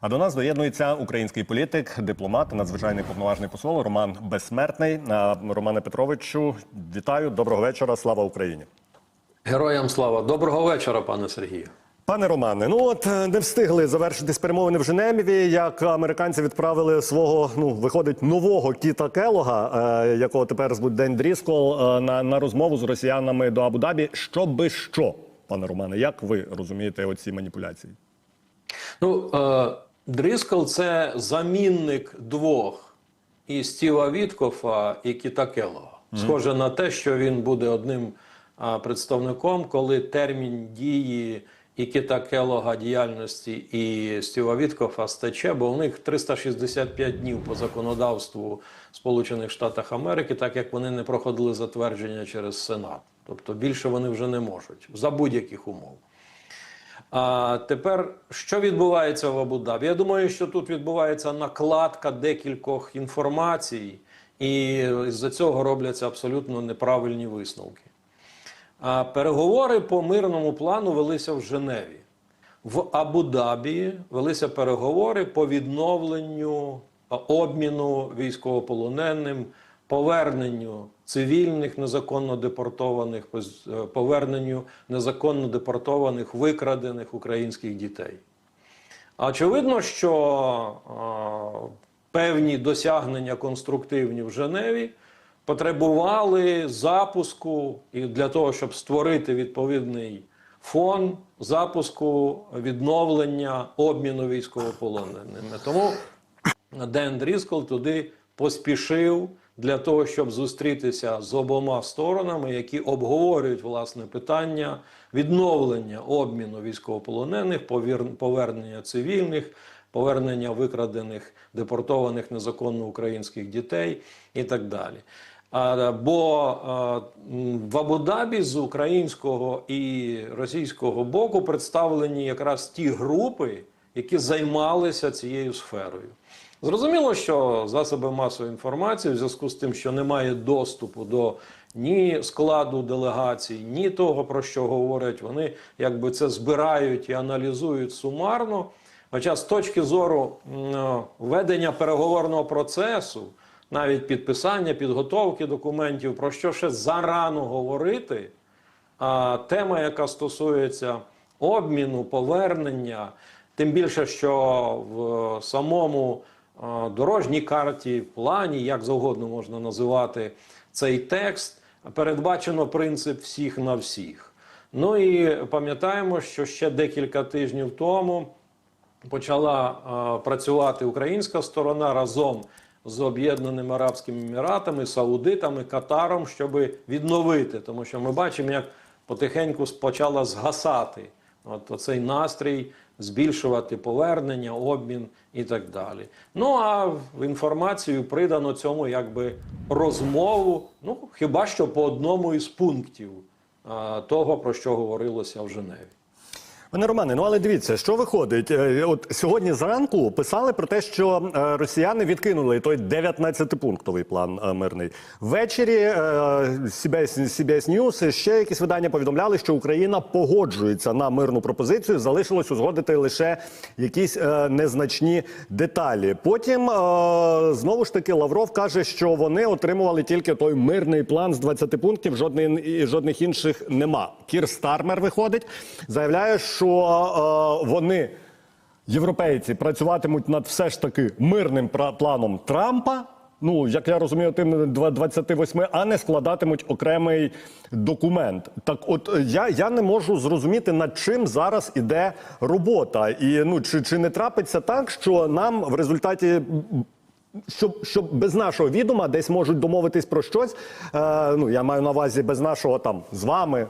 А до нас доєднується український політик, дипломат, надзвичайний повноважний посол Роман Безсмертний. Романе Петровичу, вітаю, доброго вечора. Слава Україні. Героям слава. Доброго вечора, пане Сергію. Пане Романе, ну от е, не встигли завершитись перемовини в Женеві, як американці відправили свого, ну виходить, нового Кіта Келога, е, якого тепер звуть Ден Дріскол, е, на, на розмову з росіянами до Абу-Дабі. Що би що, пане Романе, як ви розумієте оці маніпуляції? Ну, е, Дріскл це замінник двох і Стіва Віткофа, і Кіта Келлога. Схоже на те, що він буде одним а, представником, коли термін дії і Кіта Келлога діяльності і Стіва Віткофа стече, бо у них 365 днів по законодавству Сполучених Штатів Америки, так як вони не проходили затвердження через Сенат. Тобто більше вони вже не можуть за будь-яких умов. А тепер що відбувається в Абу-Дабі? Я думаю, що тут відбувається накладка декількох інформацій, і з-за цього робляться абсолютно неправильні висновки. А переговори по мирному плану велися в Женеві. В Абу-Дабі велися переговори по відновленню обміну військовополоненим, поверненню цивільних незаконно депортованих, е, поверненню незаконно депортованих, викрадених українських дітей. Очевидно, що а, певні досягнення конструктивні в Женеві потребували запуску і для того, щоб створити відповідний фон запуску відновлення обміну військовополоненими. Тому Ден Дріскол туди поспішив для того, щоб зустрітися з обома сторонами, які обговорюють власне питання відновлення обміну військовополонених, повернення цивільних, повернення викрадених депортованих незаконно українських дітей і так далі. А, бо а, в Абу-Дабі з українського і російського боку представлені якраз ті групи, які займалися цією сферою. Зрозуміло, що засоби масової інформації, в зв'язку з тим, що немає доступу до ні складу делегацій, ні того, про що говорять, вони якби це збирають і аналізують сумарно. Хоча з точки зору е, ведення переговорного процесу, навіть підписання, підготовки документів, про що ще зарано говорити, а тема, яка стосується обміну, повернення, тим більше, що в самому дорожній карті, плані, як завгодно можна називати цей текст, передбачено принцип всіх на всіх. Ну і пам'ятаємо, що ще декілька тижнів тому почала працювати українська сторона разом з Об'єднаними Арабськими Еміратами, Саудитами, Катаром, щоб відновити, тому що ми бачимо, як потихеньку почала згасати от оцей настрій, збільшувати повернення, обмін і так далі. Ну а в інформацію придано цьому якби розмову, ну хіба що по одному із пунктів а, того, про що говорилося в Женеві. Пане Романе, ну але дивіться, що виходить. Е, От сьогодні зранку писали про те, що е, росіяни відкинули той 19-пунктовий план е, мирний. Ввечері CBS, News, ще якісь видання повідомляли, що Україна погоджується на мирну пропозицію. Залишилось узгодити лише якісь незначні деталі. Потім знову ж таки Лавров каже, що вони отримували тільки той мирний план з 20 пунктів. Жодних жодних інших нема. Кір Стармер виходить, заявляє, що е, вони, європейці, працюватимуть над все ж таки мирним планом Трампа. Ну, як я розумію, тим два- 28, а не складатимуть окремий документ. Так, от е, я, я не можу зрозуміти, над чим зараз іде робота. І ну чи, чи не трапиться так, що нам в результаті щоб, щоб без нашого відома десь можуть домовитись про щось. Е, ну я маю на увазі без нашого там з вами.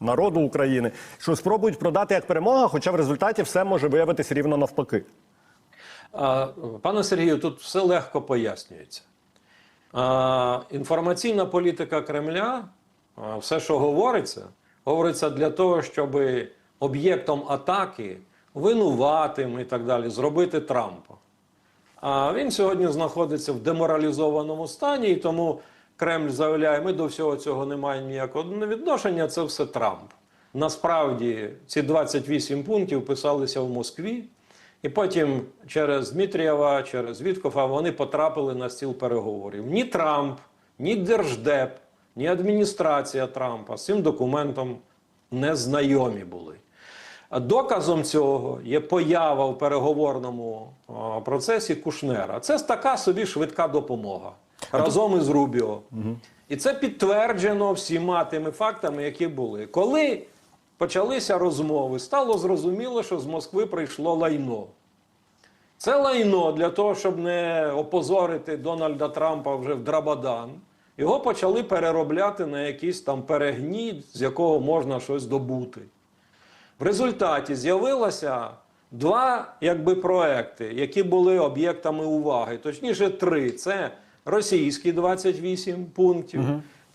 Народу України, що спробують продати як перемога, хоча в результаті все може виявитись рівно навпаки. Пане Сергію, тут все легко пояснюється. Інформаційна політика Кремля, все, що говориться, говориться для того, щоб об'єктом атаки, винуватим і так далі, зробити Трампа. А він сьогодні знаходиться в деморалізованому стані, і тому Кремль заявляє, ми до всього цього не маємо ніякого відношення, це все Трамп. Насправді ці 28 пунктів писалися в Москві, І потім через Дмитрієва, через Віткофа вони потрапили на стіл переговорів. Ні Трамп, ні Держдеп, ні адміністрація Трампа з цим документом не знайомі були. Доказом цього є поява в переговорному процесі Кушнера. Це така собі швидка допомога разом із Рубіо. І це підтверджено всіма тими фактами, які були. Коли почалися розмови, стало зрозуміло, що з Москви прийшло лайно. Це лайно для того, щоб не опозорити Дональда Трампа вже в Драбадан. Його почали переробляти на якийсь там перегній, з якого можна щось добути. В результаті з'явилося два якби, проекти, які були об'єктами уваги. Точніше, три. Це російські 28 пунктів,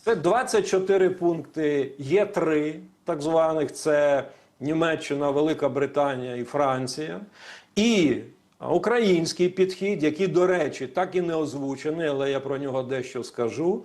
це 24 пункти Є3, так званих, це Німеччина, Велика Британія і Франція. І український підхід, який, до речі, так і не озвучений, але я про нього дещо скажу.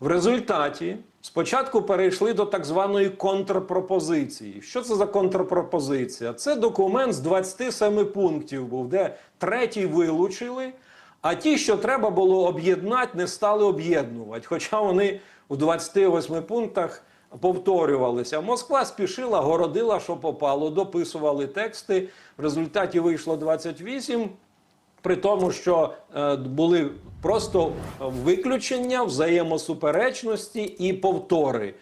В результаті спочатку перейшли до так званої контрпропозиції. Що це за контрпропозиція? Це документ з 27 пунктів був, де третій вилучили, а ті, що треба було об'єднати, не стали об'єднувати. Хоча вони у 28 пунктах повторювалися. Москва спішила, городила, що попало, дописували тексти. В результаті вийшло 28. При тому, що е, були просто виключення, взаємосуперечності і повтори.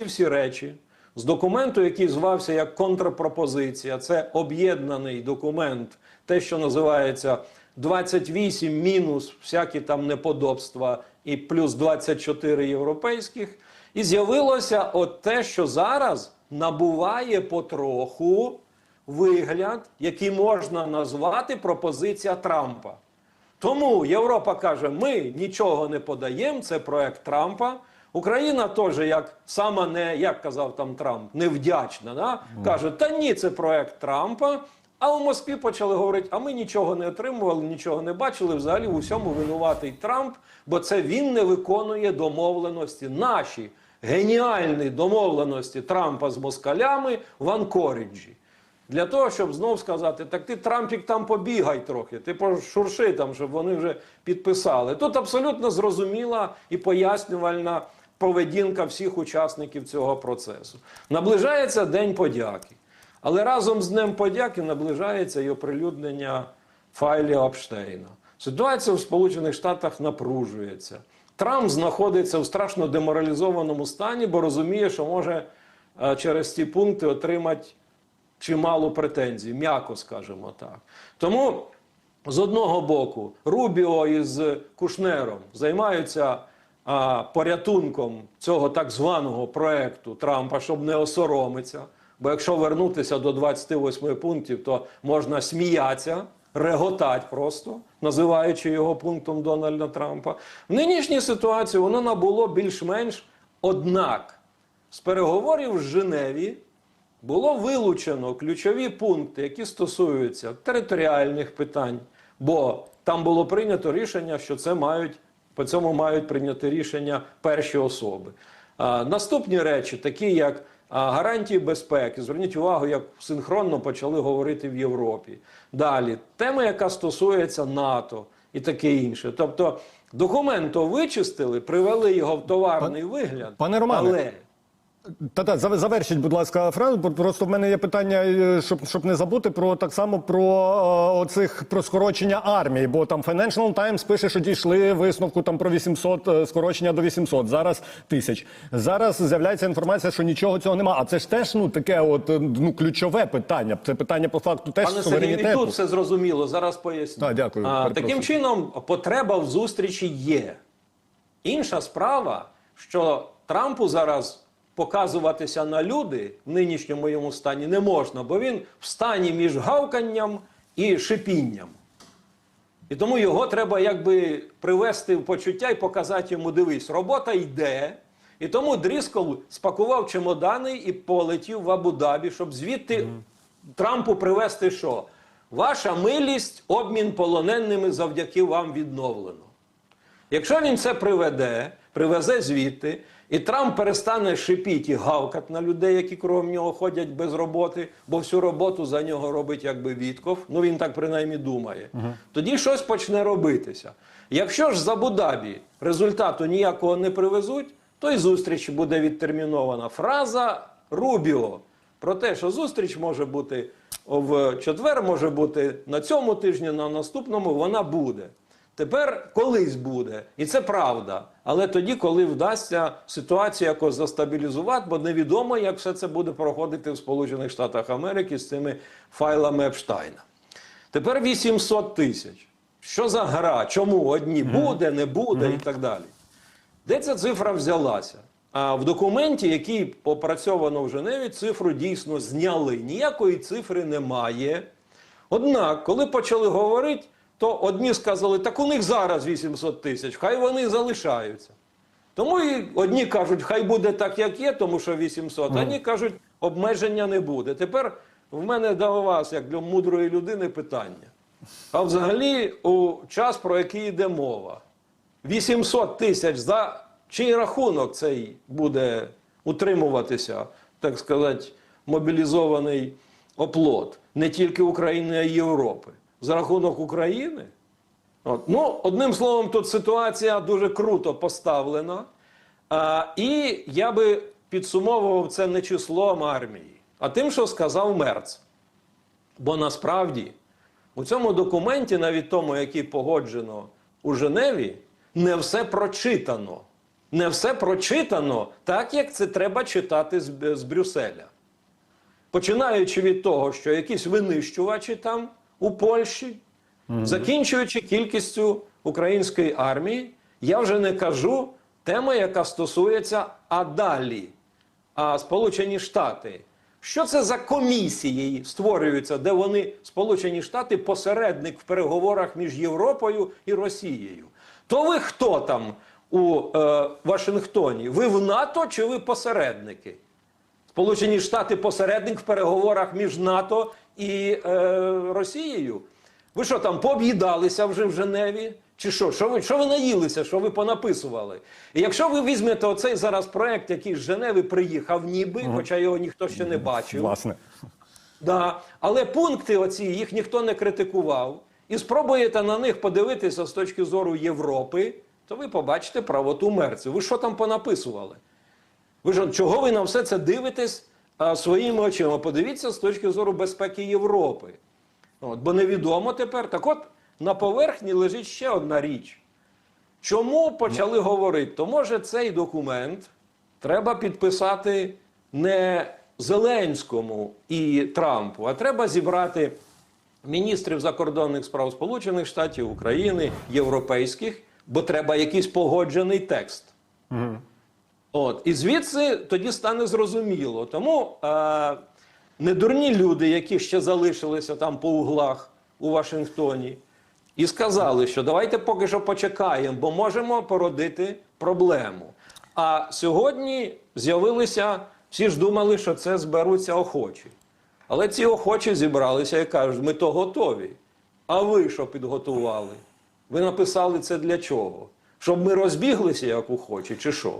Всі речі з документу, який звався як контрпропозиція, це об'єднаний документ, те, що називається 28 мінус всякі там неподобства і плюс 24 європейських. І з'явилося от те, що зараз набуває потроху вигляд, який можна назвати пропозиція Трампа. Тому Європа каже: ми нічого не подаємо, це проект Трампа. Україна теж, як сама не як казав там Трамп, невдячна. Да? Каже, та ні, це проект Трампа. А у Москві почали говорити: а ми нічого не отримували, нічого не бачили. Взагалі у всьому винуватий Трамп, бо це він не виконує домовленості. Наші геніальні домовленості Трампа з москалями в Анкоріджі. Для того, щоб знов сказати, так ти Трампік там побігай трохи, ти пошурши там, щоб вони вже підписали. Тут абсолютно зрозуміла і пояснювальна поведінка всіх учасників цього процесу. Наближається День подяки. Але разом з Днем подяки наближається і оприлюднення файлів Апштейна. Ситуація в Сполучених Штатах напружується. Трамп знаходиться в страшно деморалізованому стані, бо розуміє, що може е, через ці пункти отримати чимало претензій, м'яко скажемо так. Тому з одного боку Рубіо із Кушнером займаються порятунком цього так званого проекту Трампа, щоб не осоромитися. Бо якщо вернутися до 28 пунктів, то можна сміятися, реготати просто, називаючи його пунктом Дональда Трампа. В нинішній ситуації воно набуло більш-менш однак. З переговорів в Женеві було вилучено ключові пункти, які стосуються територіальних питань, бо там було прийнято рішення, що це мають по цьому мають прийняти рішення перші особи. А, наступні речі, такі як а, гарантії безпеки, зверніть увагу, як синхронно почали говорити в Європі. Далі тема, яка стосується НАТО і таке інше. Тобто документ вичистили, привели його в товарний вигляд, пане Романе, але Та-та, завершіть, будь ласка, фразу. Просто в мене є питання, е, щоб, щоб не забути про так само про е, оцих про скорочення армії. Бо там Financial Times пише, що дійшли висновку там про 800, е, скорочення до 800, зараз тисяч. Зараз з'являється інформація, що нічого цього нема. А це ж теж ну таке, от ну ключове питання. Це питання по факту теж Пане Сергію, і тут все зрозуміло. Зараз поясню. А, дякую, А, таким чином, потреба в зустрічі є. Інша справа, що Трампу зараз показуватися на люди в нинішньому йому стані не можна, бо він в стані між гавканням і шипінням. І тому його треба якби привести в почуття і показати йому: дивись, робота йде. І тому Дріскол спакував чемодани і полетів в Абу-Дабі, щоб звідти Трампу привести що? Ваша милість, обмін полоненими завдяки вам відновлено. Якщо він це приведе, привезе звідти, І Трамп перестане шипіти і гавкати на людей, які кругом нього ходять без роботи, бо всю роботу за нього робить якби Вітков. Ну він так принаймні думає. Тоді щось почне робитися. Якщо ж з Абу-Дабі результату ніякого не привезуть, то й зустріч буде відтермінована. Фраза Рубіо про те, що зустріч може бути в четвер, може бути на цьому тижні, на наступному вона буде. Тепер колись буде, і це правда. Але тоді, коли вдасться ситуацію якось застабілізувати, бо невідомо, як все це буде проходити в Сполучених Штатах Америки з цими файлами Епштайна. Тепер 800 тисяч. Що за гра? Чому одні буде, не буде і так далі. Де ця цифра взялася? А в документі, який попрацьовано в Женеві, цифру дійсно зняли. Ніякої цифри немає. Однак, коли почали говорити, то одні сказали, так у них зараз 800 тисяч, хай вони залишаються. Тому і одні кажуть, хай буде так, як є, тому що 800, а одні кажуть, обмеження не буде. Тепер в мене до вас, як для мудрої людини, питання. А взагалі, у час, про який йде мова, 800 тисяч за чий рахунок цей буде утримуватися, так сказати, мобілізований оплот не тільки України, а й Європи. За рахунок України. От. Ну, одним словом, тут ситуація дуже круто поставлена. А, і я би підсумовував це не числом армії, а тим, що сказав Мерц. Бо насправді у цьому документі, навіть тому, який погоджено у Женеві, не все прочитано. Не все прочитано так, як це треба читати з, з Брюсселя. Починаючи від того, що якісь винищувачі там у Польщі, закінчуючи кількістю української армії, я вже не кажу тема, яка стосується а далі. А Сполучені Штати. Що це за комісії створюються, де вони, Сполучені Штати, посередник в переговорах між Європою і Росією? То ви хто там у е, Вашингтоні? Ви в НАТО чи ви посередники? Сполучені Штати посередник в переговорах між НАТО і е, Росією. Ви що там пооб'їдалися вже в Женеві? Чи що? Що ви, що ви наїлися, що ви понаписували? І якщо ви візьмете оцей зараз проект, який з Женеви приїхав, ніби, хоча його ніхто ще не бачив, Власне. Да. Але пункти оці їх ніхто не критикував. І спробуєте на них подивитися з точки зору Європи, то ви побачите правоту мерців. Ви що там понаписували? Ви ж чого ви на все це дивитесь своїми очима? Подивіться з точки зору безпеки Європи. От, бо невідомо тепер. Так от на поверхні лежить ще одна річ. Чому почали говорити? То може цей документ треба підписати не Зеленському і Трампу, а треба зібрати міністрів закордонних справ Сполучених Штатів, України, європейських, бо треба якийсь погоджений текст. От, і звідси тоді стане зрозуміло. Тому е, недурні люди, які ще залишилися там по углах у Вашингтоні, і сказали, що давайте поки що почекаємо, бо можемо породити проблему. А сьогодні з'явилися, всі ж думали, що це зберуться охочі. Але ці охочі зібралися і кажуть, ми то готові. А ви що підготували? Ви написали це для чого? Щоб ми розбіглися, як охочі, чи що?